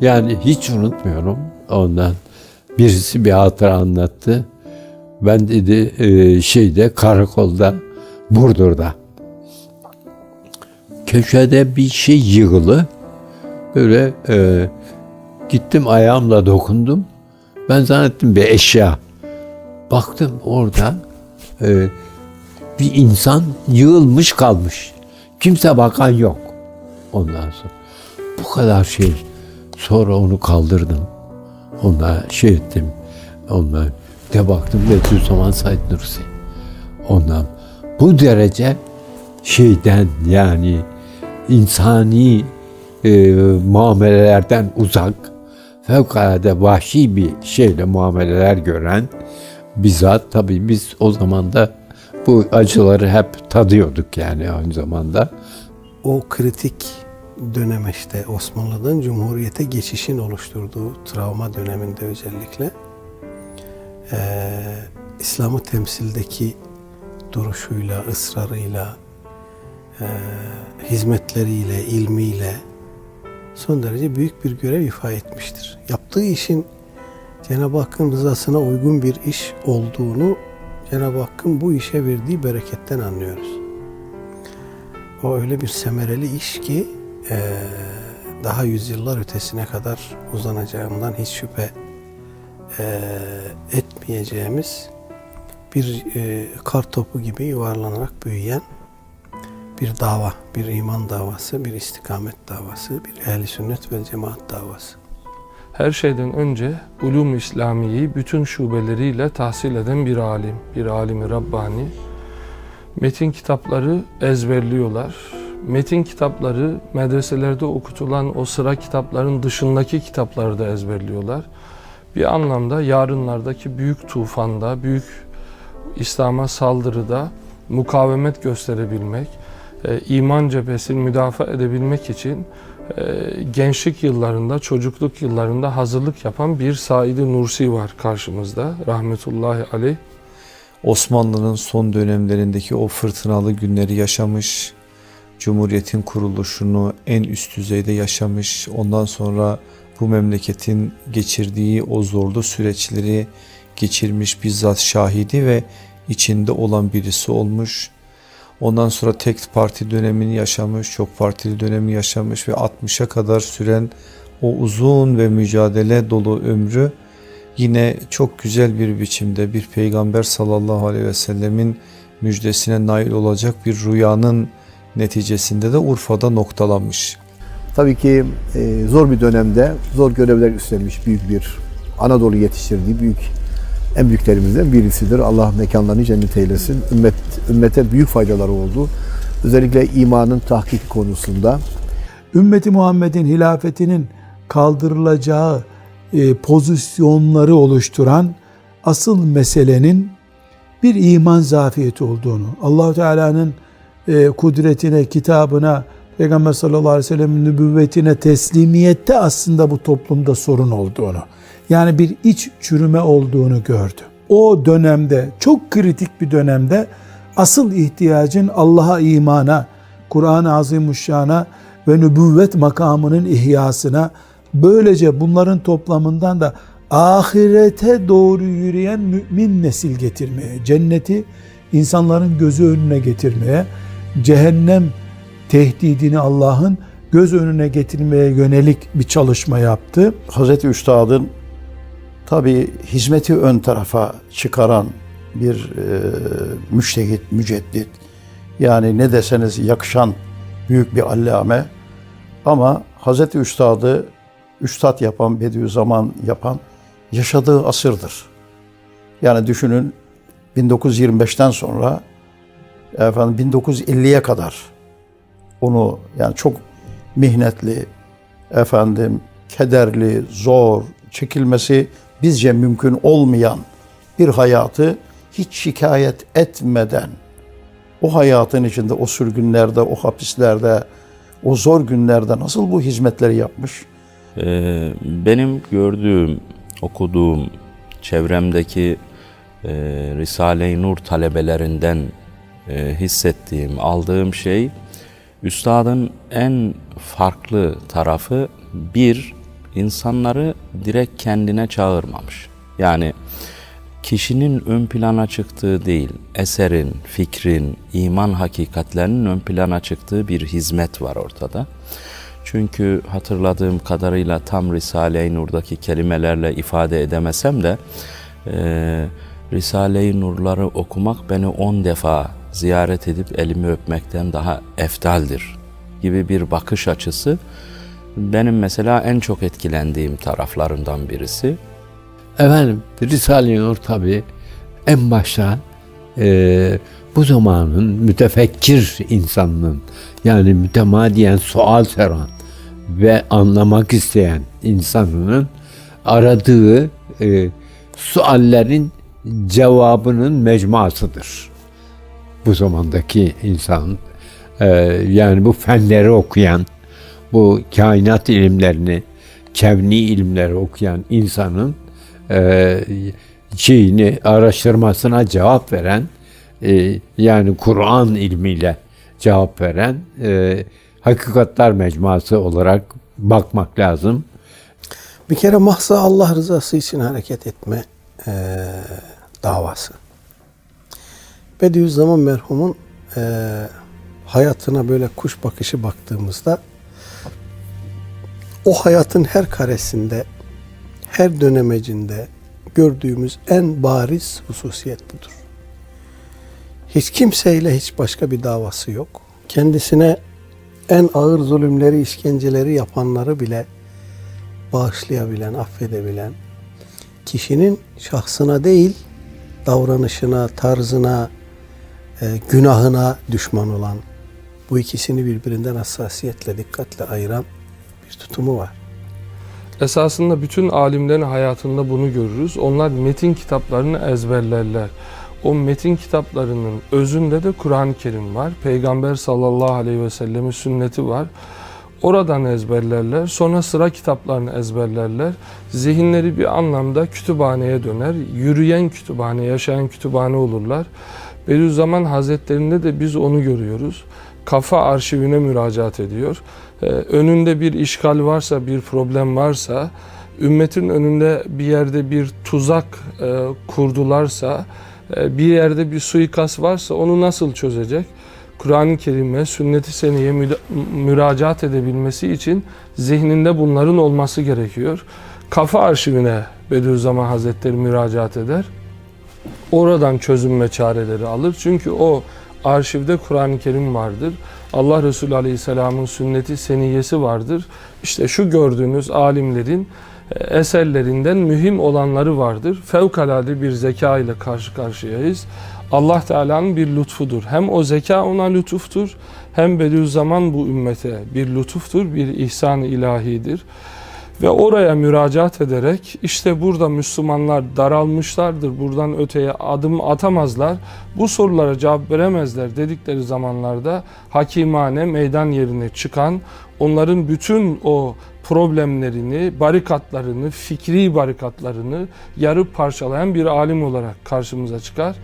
Yani hiç unutmuyorum ondan. Birisi bir hatıra anlattı. Ben dedi e, şeyde karakolda Burdur'da. Köşede bir şey yığılı. Böyle e, gittim ayağımla dokundum. Ben zannettim bir eşya. Baktım orada e, bir insan yığılmış kalmış. Kimse bakan yok. Ondan sonra bu kadar şey. Sonra onu kaldırdım. Onunla şey ettim. Onunla de baktım Bediüzzaman Said Nursi. Ondan bu derece şeyden yani insani e, muamelelerden uzak fevkalade vahşi bir şeyle muameleler gören bizzat tabii biz o zaman da bu acıları hep tadıyorduk yani aynı zamanda. o kritik dönem işte Osmanlı'dan Cumhuriyete geçişin oluşturduğu travma döneminde özellikle eee, İslam'ı temsildeki duruşuyla, ısrarıyla, eee, hizmetleriyle, ilmiyle son derece büyük bir görev ifa etmiştir. Yaptığı işin Cenab-ı Hakk'ın rızasına uygun bir iş olduğunu Cenab-ı Hakk'ın bu işe verdiği bereketten anlıyoruz. O öyle bir semereli iş ki daha yüzyıllar ötesine kadar uzanacağından hiç şüphe eee, etmeyeceğimiz bir eee, kar topu gibi yuvarlanarak büyüyen bir dava, bir iman davası, bir istikamet davası, bir ehli sünnet ve cemaat davası. Her şeyden önce ulum İslamiye'yi bütün şubeleriyle tahsil eden bir alim, bir alimi Rabbani. Metin kitapları ezberliyorlar. Metin kitapları medreselerde okutulan o sıra kitapların dışındaki kitapları da ezberliyorlar. Bir anlamda yarınlardaki büyük tufanda, büyük İslam'a saldırıda mukavemet gösterebilmek, e, iman cephesini müdafaa edebilmek için e, gençlik yıllarında, çocukluk yıllarında hazırlık yapan bir Said Nursi var karşımızda. Rahmetullahi aleyh. Osmanlı'nın son dönemlerindeki o fırtınalı günleri yaşamış, Cumhuriyet'in kuruluşunu en üst düzeyde yaşamış, ondan sonra bu memleketin geçirdiği o zorlu süreçleri geçirmiş bizzat şahidi ve içinde olan birisi olmuş. Ondan sonra tek parti dönemini yaşamış, çok partili dönemi yaşamış ve 60'a kadar süren o uzun ve mücadele dolu ömrü yine çok güzel bir biçimde bir peygamber sallallahu aleyhi ve sellemin müjdesine nail olacak bir rüyanın neticesinde de Urfa'da noktalanmış. Tabii ki e, zor bir dönemde zor görevler üstlenmiş büyük bir Anadolu yetiştirdiği büyük en büyüklerimizden birisidir. Allah mekanlarını cennet eylesin. Ümmet, ümmete büyük faydaları oldu. Özellikle imanın tahkik konusunda. ümmeti Muhammed'in hilafetinin kaldırılacağı e, pozisyonları oluşturan asıl meselenin bir iman zafiyeti olduğunu, Allahu Teala'nın kudretine, kitabına, Peygamber sallallahu aleyhi ve sellem'in nübüvvetine teslimiyette aslında bu toplumda sorun olduğunu, yani bir iç çürüme olduğunu gördü. O dönemde, çok kritik bir dönemde asıl ihtiyacın Allah'a imana, Kur'an-ı Azimuşşan'a ve nübüvvet makamının ihyasına, böylece bunların toplamından da ahirete doğru yürüyen mümin nesil getirmeye, cenneti insanların gözü önüne getirmeye, cehennem tehdidini Allah'ın göz önüne getirmeye yönelik bir çalışma yaptı. Hazreti Üstad'ın tabi hizmeti ön tarafa çıkaran bir e, müştehit, müceddit. Yani ne deseniz yakışan büyük bir allame. Ama Hazreti Üstad'ı üstad yapan, Bediüzzaman yapan yaşadığı asırdır. Yani düşünün 1925'ten sonra efendim 1950'ye kadar onu yani çok mihnetli, efendim kederli, zor, çekilmesi bizce mümkün olmayan bir hayatı hiç şikayet etmeden o hayatın içinde, o sürgünlerde, o hapislerde, o zor günlerde nasıl bu hizmetleri yapmış? Ee, benim gördüğüm, okuduğum, çevremdeki e, Risale-i Nur talebelerinden e, hissettiğim, aldığım şey Üstadın en farklı tarafı bir, insanları direkt kendine çağırmamış. Yani kişinin ön plana çıktığı değil, eserin, fikrin, iman hakikatlerinin ön plana çıktığı bir hizmet var ortada. Çünkü hatırladığım kadarıyla tam Risale-i Nur'daki kelimelerle ifade edemesem de e, Risale-i Nur'ları okumak beni on defa ziyaret edip elimi öpmekten daha eftaldir gibi bir bakış açısı benim mesela en çok etkilendiğim taraflarından birisi. Efendim Risale-i Nur tabi en başta e, bu zamanın mütefekkir insanının yani mütemadiyen sual soran ve anlamak isteyen insanının aradığı e, suallerin cevabının mecmuasıdır. Bu zamandaki insan e, yani bu fenleri okuyan, bu kainat ilimlerini, kevni ilimleri okuyan insanın e, şeyini araştırmasına cevap veren e, yani Kur'an ilmiyle cevap veren e, hakikatler mecmuası olarak bakmak lazım. Bir kere mahza Allah rızası için hareket etme davası. Bediüzzaman merhumun eee, hayatına böyle kuş bakışı baktığımızda o hayatın her karesinde, her dönemecinde gördüğümüz en bariz hususiyet budur. Hiç kimseyle hiç başka bir davası yok. Kendisine en ağır zulümleri, işkenceleri yapanları bile bağışlayabilen, affedebilen, kişinin şahsına değil, davranışına, tarzına, e, günahına düşman olan, bu ikisini birbirinden hassasiyetle, dikkatle ayıran bir tutumu var. Esasında bütün alimlerin hayatında bunu görürüz. Onlar metin kitaplarını ezberlerler. O metin kitaplarının özünde de Kur'an-ı Kerim var. Peygamber sallallahu aleyhi ve sellemin sünneti var. Oradan ezberlerler. Sonra sıra kitaplarını ezberlerler. Zihinleri bir anlamda kütüphaneye döner. Yürüyen kütüphane, yaşayan kütüphane olurlar. Bediüzzaman Hazretlerinde de biz onu görüyoruz. Kafa arşivine müracaat ediyor. Ee, önünde bir işgal varsa, bir problem varsa, ümmetin önünde bir yerde bir tuzak e, kurdularsa, e, bir yerde bir suikast varsa onu nasıl çözecek? Kur'an-ı Kerim'e, sünnet-i seneye müracaat edebilmesi için zihninde bunların olması gerekiyor. Kafa arşivine Bediüzzaman Hazretleri müracaat eder. Oradan çözüm ve çareleri alır. Çünkü o arşivde Kur'an-ı Kerim vardır. Allah Resulü Aleyhisselam'ın sünneti seniyesi vardır. İşte şu gördüğünüz alimlerin e, eserlerinden mühim olanları vardır. Fevkalade bir zeka ile karşı karşıyayız. Allah Teala'nın bir lütfudur. Hem o zeka ona lütuftur, hem Bediüzzaman bu ümmete bir lütuftur, bir ihsan-ı ilahidir. Ve oraya müracaat ederek işte burada Müslümanlar daralmışlardır, buradan öteye adım atamazlar, bu sorulara cevap veremezler dedikleri zamanlarda hakimane meydan yerine çıkan, onların bütün o problemlerini, barikatlarını, fikri barikatlarını yarıp parçalayan bir alim olarak karşımıza çıkar.